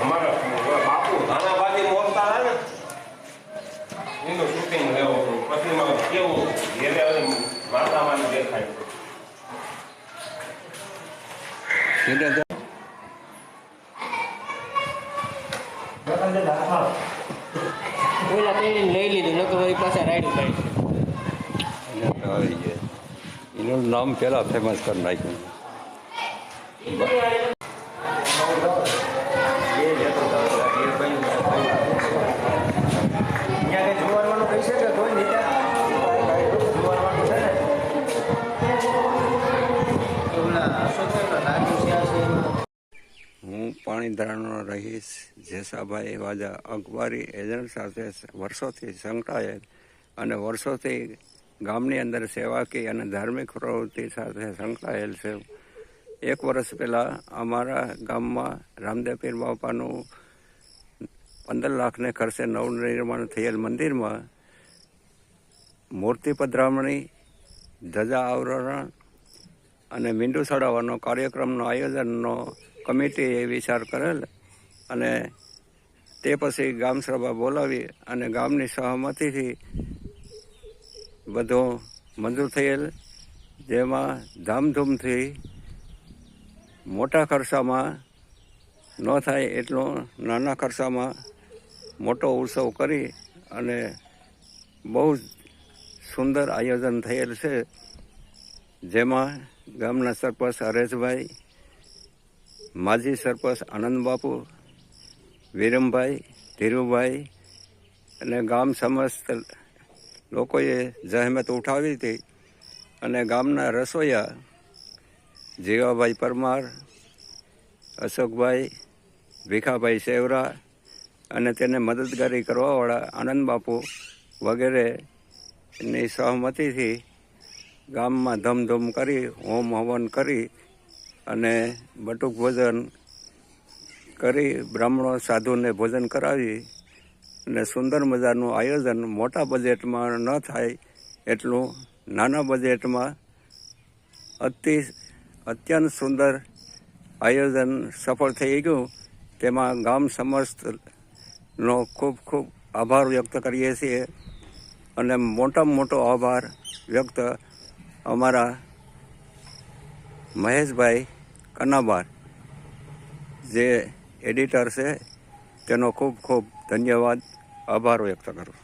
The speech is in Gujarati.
અમારા બાપુ. મોરતા ને? એનું શૂટિંગ લેવું હતું. પછી કેવું ઘેરે માતામાં દેખાય. લઈ લીધું નકર વળી રાઈડ એનું નામ પેલા ફેમસ કરી નાખ્યું. પાણીધરાનો રહીશ જેસાભાઈ વાજા અખબારી એજન્ટ સાથે વર્ષોથી સંકળાયેલ અને વર્ષોથી ગામની અંદર સેવાકીય અને ધાર્મિક પ્રવૃત્તિ સાથે સંકળાયેલ છે. એક વર્ષ પહેલાં અમારા ગામમાં રામદેવ પીર બાપાનું પંદર લાખને ખર્ચે નવનિર્માણ થયેલ મંદિરમાં મૂર્તિ પધરામણી, ધજા આવરણ અને મીંડું સડાવવાનો કાર્યક્રમનો આયોજનનો કમિટીએ વિચાર કરેલ અને તે પછી ગામસભા બોલાવી અને ગામની સહમતિથી બધો મંજૂર થયેલ, જેમાં ધામધૂમથી મોટા ખર્ચામાં ન થાય એટલો નાના ખર્ચામાં મોટો ઉત્સવ કરી અને બહુ જ સુંદર આયોજન થયેલ છે, જેમાં ગામના સરપંચ હરેશભાઈ માજી સરપંચ આનંદબાપુ વિરમભાઈ, ધીરુભાઈ અને ગામ સમસ્ત લોકોએ જહેમત ઉઠાવી હતી અને ગામના રસોઈયા જીવાભાઈ પરમાર, અશોકભાઈ, ભીખાભાઈ સેવરા અને તેને મદદગારી કરવાવાળા આનંદબાપુ વગેરેની સહમતિથી ગામમાં ધમધમ કરી હોમ હવન કરી અને બટુક ભોજન કરી બ્રાહ્મણો સાધુને ભોજન કરાવી અને સુંદર મજાનું આયોજન મોટા બજેટમાં ન થાય એટલું નાના બજેટમાં અતિ અત્યંત સુંદર આયોજન સફળ થઈ ગયું. તેમાં ગામ સમસ્તનો ખૂબ ખૂબ આભાર વ્યક્ત કરીએ છીએ અને મોટામાં મોટો આભાર વ્યક્ત અમારા મહેશભાઈ કનાબાર જે એડિટર છે તેનો ખૂબ ખૂબ ધન્યવાદ આભાર વ્યક્ત કરું